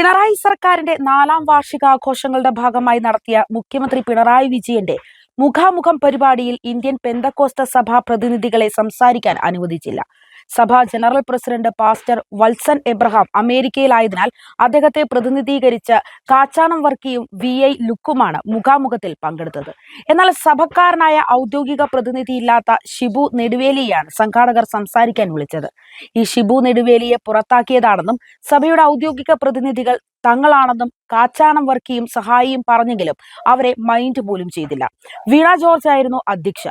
പിണറായി സർക്കാരിന്റെ നാലാം വാർഷികാഘോഷങ്ങളുടെ ഭാഗമായി നടത്തിയ മുഖ്യമന്ത്രി പിണറായി വിജയന്റെ മുഖാമുഖം പരിപാടിയിൽ ഇന്ത്യൻ പെന്തക്കോസ്ത സഭാ പ്രതിനിധികളെ സംസാരിക്കാൻ അനുവദിച്ചില്ല. സഭ general president pastor Valsan Abraham അമേരിക്കയിലായതിനാൽ അദ്ദേഹത്തെ പ്രതിനിധീകരിച്ച് കാച്ചാണം വർക്കിയും വി ഐ ലുക്കുമാണ് മുഖാമുഖത്തിൽ പങ്കെടുത്തത്. എന്നാൽ സഭക്കാരനായ ഔദ്യോഗിക പ്രതിനിധിയില്ലാത്ത ഷിബു നെടുവേലിയാണ് സംഘാടകർ സംസാരിക്കാൻ വിളിച്ചത്. ഈ ഷിബു നെടുവേലിയെ പുറത്താക്കിയതാണെന്നും സഭയുടെ ഔദ്യോഗിക പ്രതിനിധികൾ തങ്ങളാണെന്നും കാച്ചാണം വർക്കിയും സഹായിയും പറഞ്ഞെങ്കിലും അവരെ മൈൻഡ് പോലും ചെയ്തില്ല. വീണ ജോർജ് ആയിരുന്നു അധ്യക്ഷ.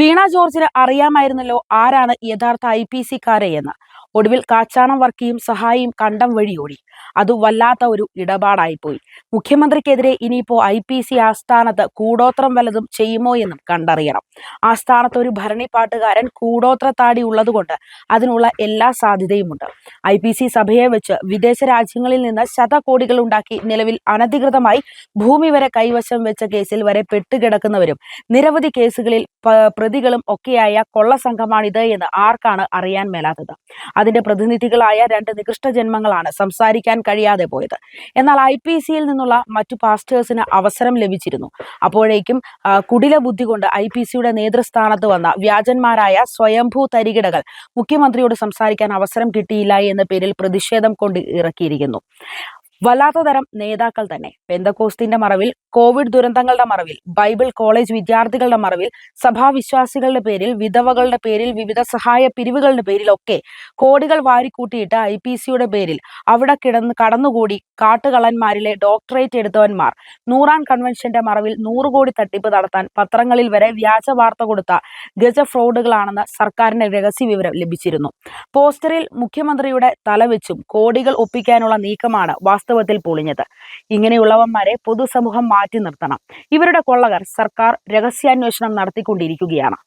വീണ ജോർജിന് അറിയാമായിരുന്നല്ലോ ആരാണ് യഥാർത്ഥ ഐ പി സിക്കാരെ എന്ന്. ഒടുവിൽ കാച്ചാണം വർക്കിയും സഹായിയും കണ്ടം വഴി ഓടി. അത് വല്ലാത്ത ഒരു ഇടപാടായിപ്പോയി. മുഖ്യമന്ത്രിക്കെതിരെ ഇനിയിപ്പോ ഐ പി സി ആസ്ഥാനത്ത് കൂടോത്രം വല്ലതും ചെയ്യുമോ എന്നും കണ്ടറിയണം. ആസ്ഥാനത്ത് ഒരു ഭരണിപ്പാട്ടുകാരൻ കൂടോത്ര താടി ഉള്ളതുകൊണ്ട് അതിനുള്ള എല്ലാ സാധ്യതയുമുണ്ട്. ഐ പി സി സഭയെ വെച്ച് വിദേശ രാജ്യങ്ങളിൽ നിന്ന് ശതകോടികൾ ഉണ്ടാക്കി നിലവിൽ അനധികൃതമായി ഭൂമി വരെ കൈവശം വെച്ച കേസിൽ വരെ പെട്ടുകിടക്കുന്നവരും നിരവധി കേസുകളിൽ പ്രതികളും ഒക്കെയായ കൊള്ള സംഘമാണിത് എന്ന് ആർക്കാണ് അറിയാൻ മേലാത്തത്. അതിന്റെ പ്രതിനിധികളായ രണ്ട് നികൃഷ്ട ജന്മങ്ങളാണ് സംസാരിക്കാൻ കഴിയാതെ പോയത്. എന്നാൽ ഐ പി സിയിൽ നിന്നുള്ള മറ്റു പാസ്റ്റേഴ്സിന് അവസരം ലഭിച്ചിരുന്നു. അപ്പോഴേക്കും കുടില ബുദ്ധി കൊണ്ട് ഐ പി സിയുടെ നേതൃസ്ഥാനത്ത് വന്ന വ്യാജന്മാരായ സ്വയംഭൂ തരികിടകൾ മുഖ്യമന്ത്രിയോട് സംസാരിക്കാൻ അവസരം കിട്ടിയില്ല എന്ന പേരിൽ പ്രതിഷേധം കൊണ്ട് ഇറക്കിയിരിക്കുന്നു. വല്ലാത്ത തരം നേതാക്കൾ തന്നെ. പെന്തക്കോസ്തിന്റെ മറവിൽ കോവിഡ് ദുരന്തങ്ങളുടെ മറവിൽ ബൈബിൾ കോളേജ് വിദ്യാർത്ഥികളുടെ മറവിൽ സഭാവിശ്വാസികളുടെ പേരിൽ വിധവകളുടെ പേരിൽ വിവിധ സഹായ പിരിവുകളുടെ പേരിലൊക്കെ കോടികൾ വാരിക്കൂട്ടിയിട്ട് ഐ പി സിയുടെ പേരിൽ അവിടെ കിടന്ന് കടന്നുകൂടി കാട്ടുകളന്മാരിലെ ഡോക്ടറേറ്റ് എടുത്തവന്മാർ. നൂറാം കൺവെൻഷന്റെ മറവിൽ നൂറ് കോടി തട്ടിപ്പ് നടത്താൻ പത്രങ്ങളിൽ വരെ വ്യാജ വാർത്ത കൊടുത്ത ഗജ ഫ്രോഡുകളാണെന്ന് സർക്കാരിന്റെ രഹസ്യ വിവരം ലഭിച്ചിരുന്നു. പോസ്റ്ററിൽ മുഖ്യമന്ത്രിയുടെ തലവെച്ചും കോടികൾ ഒപ്പിക്കാനുള്ള നീക്കമാണ് വാസ്തവത്തിൽ പൊളിഞ്ഞത്. ഇങ്ങനെയുള്ളവന്മാരെ പൊതുസമൂഹം മാറ്റി നിർത്തണം. ഇവരുടെ കൊള്ളകർ സർക്കാർ രഹസ്യാന്വേഷണം നടത്തിക്കൊണ്ടിരിക്കുകയാണ്.